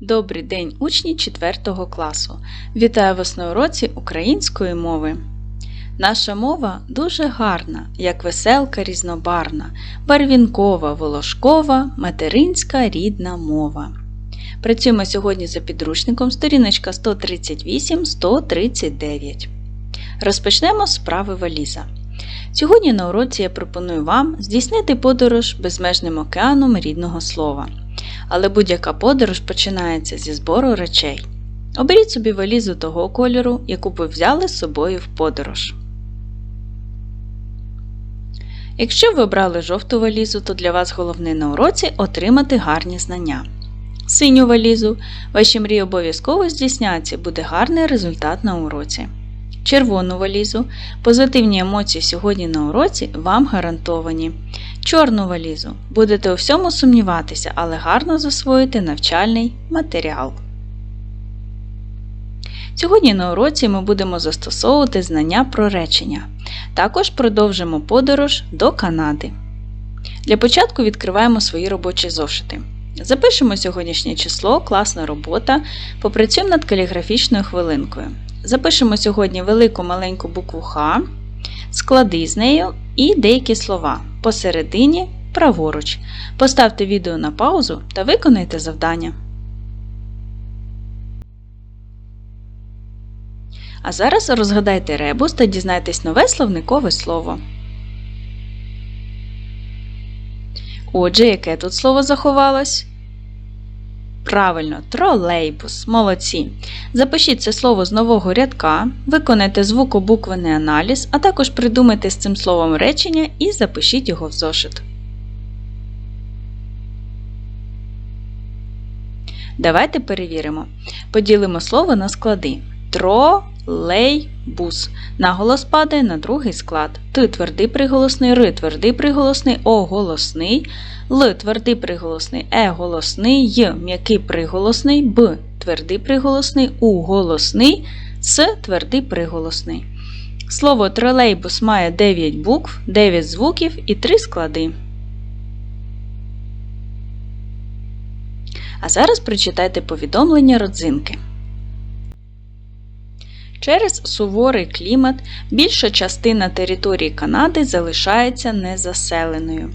Добрий день, учні 4 класу! Вітаю вас на уроці української мови. Наша мова дуже гарна, як веселка різнобарна, барвінкова, волошкова, материнська рідна мова. Працюємо сьогодні за підручником сторіночка 138-139. Розпочнемо з справи валіза. Сьогодні на уроці я пропоную вам здійснити подорож безмежним океаном рідного слова. Але будь-яка подорож починається зі збору речей. Оберіть собі валізу того кольору, яку ви взяли з собою в подорож. Якщо ви обрали жовту валізу, то для вас головне на уроці отримати гарні знання. Синю валізу ваші мрії обов'язково здійсняться, буде гарний результат на уроці. Червону валізу позитивні емоції сьогодні на уроці вам гарантовані. Чорну валізу будете у всьому сумніватися, але гарно засвоїти навчальний матеріал. Сьогодні на уроці ми будемо застосовувати знання про речення. Також продовжимо подорож до Канади. Для початку відкриваємо свої робочі зошити. Запишемо сьогоднішнє число, класна робота, попрацюємо над каліграфічною хвилинкою. Запишемо сьогодні велику маленьку букву Х, склади з нею і деякі слова. Посередині праворуч. Поставте відео на паузу та виконайте завдання. А зараз розгадайте ребус та дізнайтесь нове словникове слово. Отже, яке тут слово заховалось? Правильно, тролейбус. Молодці. Запишіть це слово з нового рядка, виконайте звукобуквений аналіз, а також придумайте з цим словом речення і запишіть його в зошит. Давайте перевіримо. Поділимо слово на склади. Тролейбус. Наголос падає на другий склад. Т твердий приголосний, Р твердий приголосний, О голосний, Л твердий приголосний, Е голосний, Й м'який приголосний, Б твердий приголосний, У голосний, С твердий приголосний. Слово тролейбус має 9 букв, 9 звуків і 3 склади. А зараз прочитайте повідомлення родзинки. Через суворий клімат більша частина території Канади залишається незаселеною.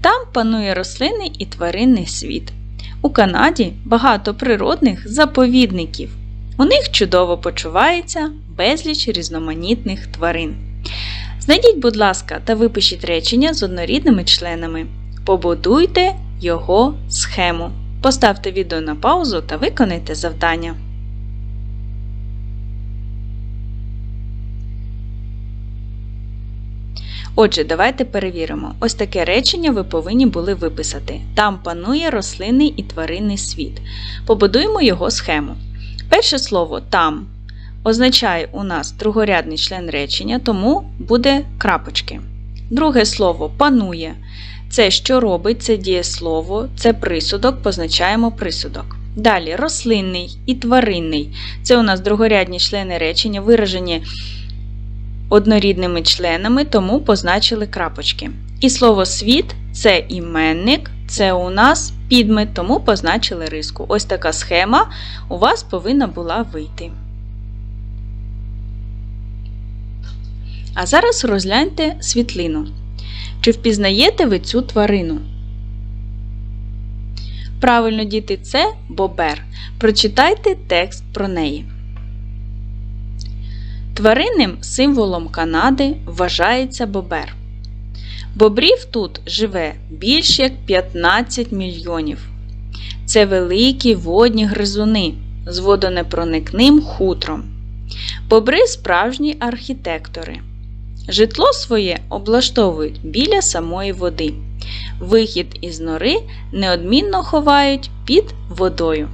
Там панує рослинний і тваринний світ. У Канаді багато природних заповідників. У них чудово почувається безліч різноманітних тварин. Знайдіть, будь ласка, та випишіть речення з однорідними членами. Побудуйте його схему. Поставте відео на паузу та виконайте завдання. Отже, давайте перевіримо. Ось таке речення ви повинні були виписати. Там панує рослинний і тваринний світ. Побудуємо його схему. Перше слово там означає у нас другорядний член речення, тому буде крапочки. Друге слово панує. Це що робить, це дієслово, це присудок, позначаємо присудок. Далі рослинний і тваринний. Це у нас другорядні члени речення, виражені однорідними членами, тому позначили крапочки. І слово світ це іменник, це у нас підмет, тому позначили риску. Ось така схема у вас повинна була вийти. А зараз розгляньте світлину. Чи впізнаєте ви цю тварину? Правильно, діти, це бобер. Прочитайте текст про неї. Тваринним символом Канади вважається бобер. Бобрів тут живе більш як 15 мільйонів. Це великі водні гризуни з водонепроникним хутром. Бобри справжні архітектори. Житло своє облаштовують біля самої води. Вихід із нори неодмінно ховають під водою.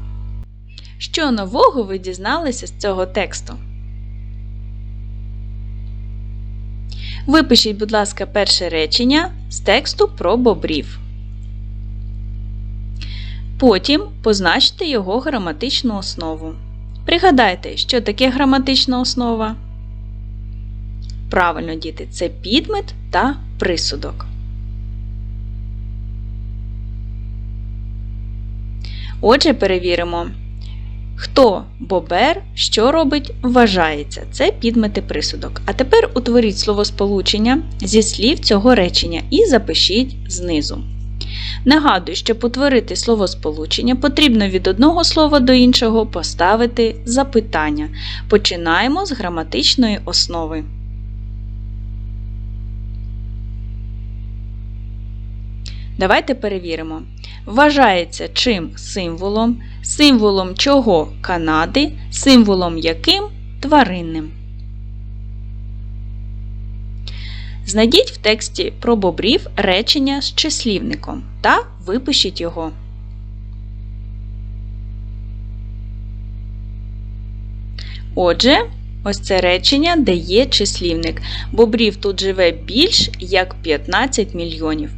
Що нового ви дізналися з цього тексту? Випишіть, будь ласка, перше речення з тексту про бобрів. Потім позначте його граматичну основу. Пригадайте, що таке граматична основа. Правильно, діти, це підмет та присудок. Отже, перевіримо, Хто бобер, що робить, вважається. Це підмети присудок. А тепер утворіть словосполучення зі слів цього речення і запишіть знизу. Нагадую, щоб утворити словосполучення, потрібно від одного слова до іншого поставити запитання. Починаємо з граматичної основи. Давайте перевіримо. Вважається чим? Символом, символом чого? Канади, символом яким? Тваринним. Знайдіть в тексті про бобрів речення з числівником та випишіть його. Отже, ось це речення, де є числівник. Бобрів тут живе більш як 15 мільйонів.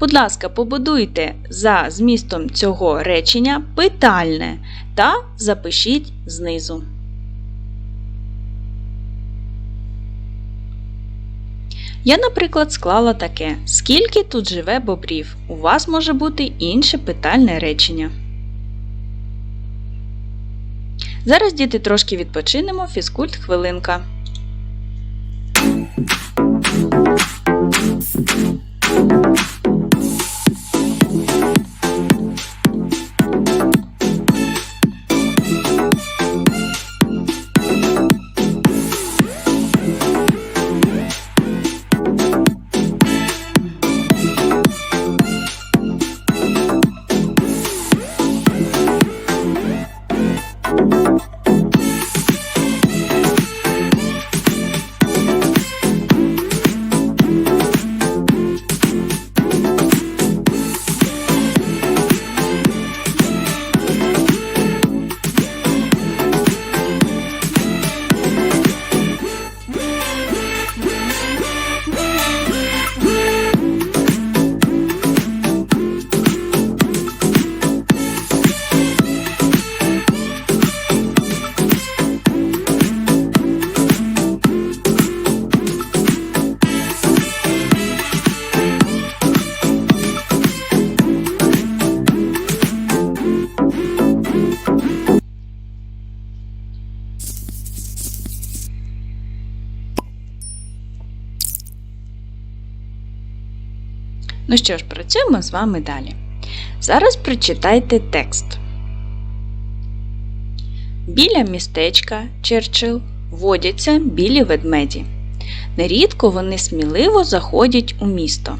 Будь ласка, побудуйте за змістом цього речення питальне та запишіть знизу. Я, наприклад, склала таке: Скільки тут живе бобрів? У вас може бути інше питальне речення. Зараз діти трошки відпочинемо, фізкульт хвилинка. Ну що ж, працюємо з вами далі. Зараз прочитайте текст. Біля містечка Черчил водяться білі ведмеді. Нерідко вони сміливо заходять у місто.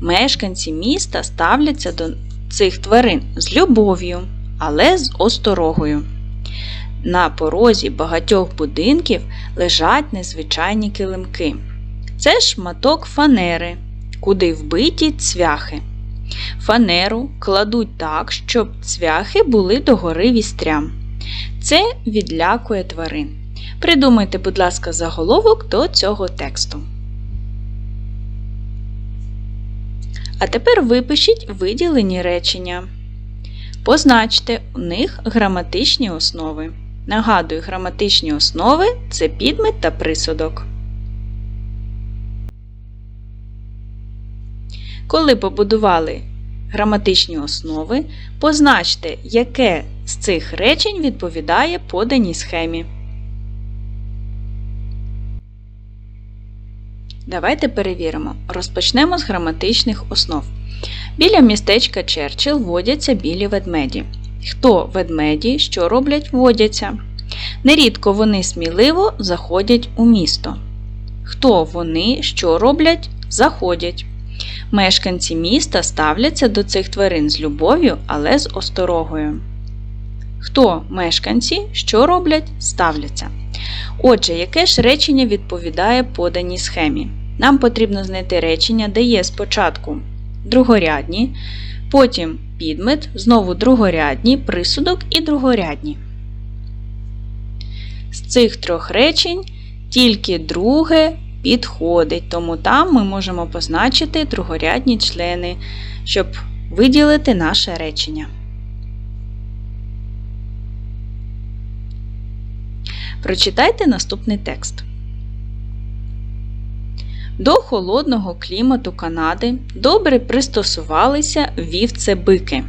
Мешканці міста ставляться до цих тварин з любов'ю, але з осторогою. На порозі багатьох будинків лежать незвичайні килимки. Це шматок фанери, куди вбиті цвяхи. Фанеру кладуть так, щоб цвяхи були догори вістрям. Це відлякує тварин. Придумайте, будь ласка, заголовок до цього тексту. А тепер випишіть виділені речення. Позначте у них граматичні основи. Нагадую, граматичні основи це підмет та присудок. Коли побудували граматичні основи, позначте, яке з цих речень відповідає поданій схемі. Давайте перевіримо. Розпочнемо з граматичних основ. Біля містечка Черчил водяться білі ведмеді. Хто ведмеді, що роблять, водяться. Нерідко вони сміливо заходять у місто. Хто вони, що роблять, заходять. Мешканці міста ставляться до цих тварин з любов'ю, але з осторогою. Хто мешканці, що роблять, ставляться. Отже, яке ж речення відповідає поданій схемі? Нам потрібно знайти речення, де є спочатку другорядні, потім підмет, знову другорядні, присудок і другорядні. З цих трьох речень тільки друге підходить, тому там ми можемо позначити другорядні члени, щоб виділити наше речення. Прочитайте наступний текст. До холодного клімату Канади добре пристосувалися вівцебики.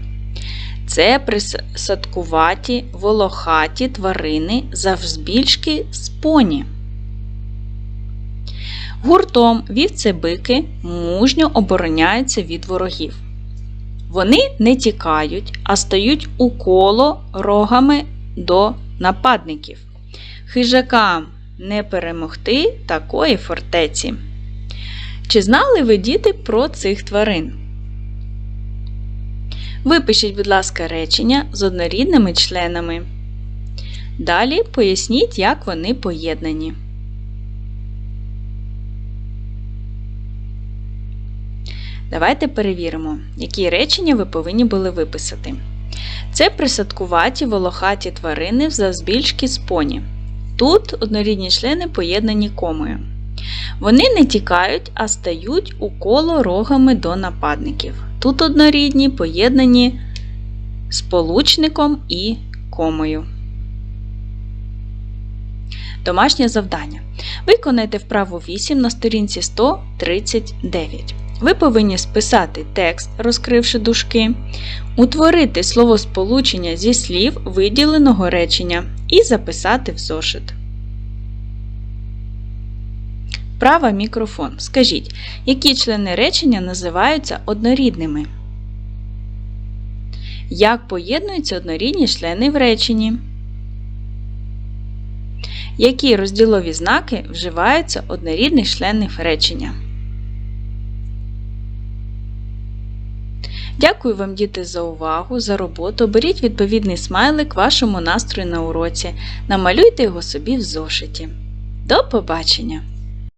Це присадкуваті волохаті тварини завзбільшки з поні. Гуртом вівцебики мужньо обороняються від ворогів. Вони не тікають, а стають у коло рогами до нападників. Хижакам не перемогти такої фортеці. Чи знали ви діти про цих тварин? Випишіть, будь ласка, речення з однорідними членами. Далі поясніть, як вони поєднані. Давайте перевіримо, які речення ви повинні були виписати. Це присадкуваті волохаті тварини в завбільшки з поні. Тут однорідні члени поєднані комою. Вони не тікають, а стають у коло рогами до нападників. Тут однорідні поєднані сполучником і комою. Домашнє завдання. Виконайте вправу 8 на сторінці 139. Ви повинні списати текст, розкривши дужки, утворити словосполучення зі слів виділеного речення і записати в зошит. Права мікрофон. Скажіть, які члени речення називаються однорідними? Як поєднуються однорідні члени в реченні? Які розділові знаки вживаються однорідних членів речення? Дякую вам, діти, за увагу, за роботу. Беріть відповідний смайлик вашому настрою на уроці. Намалюйте його собі в зошиті. До побачення!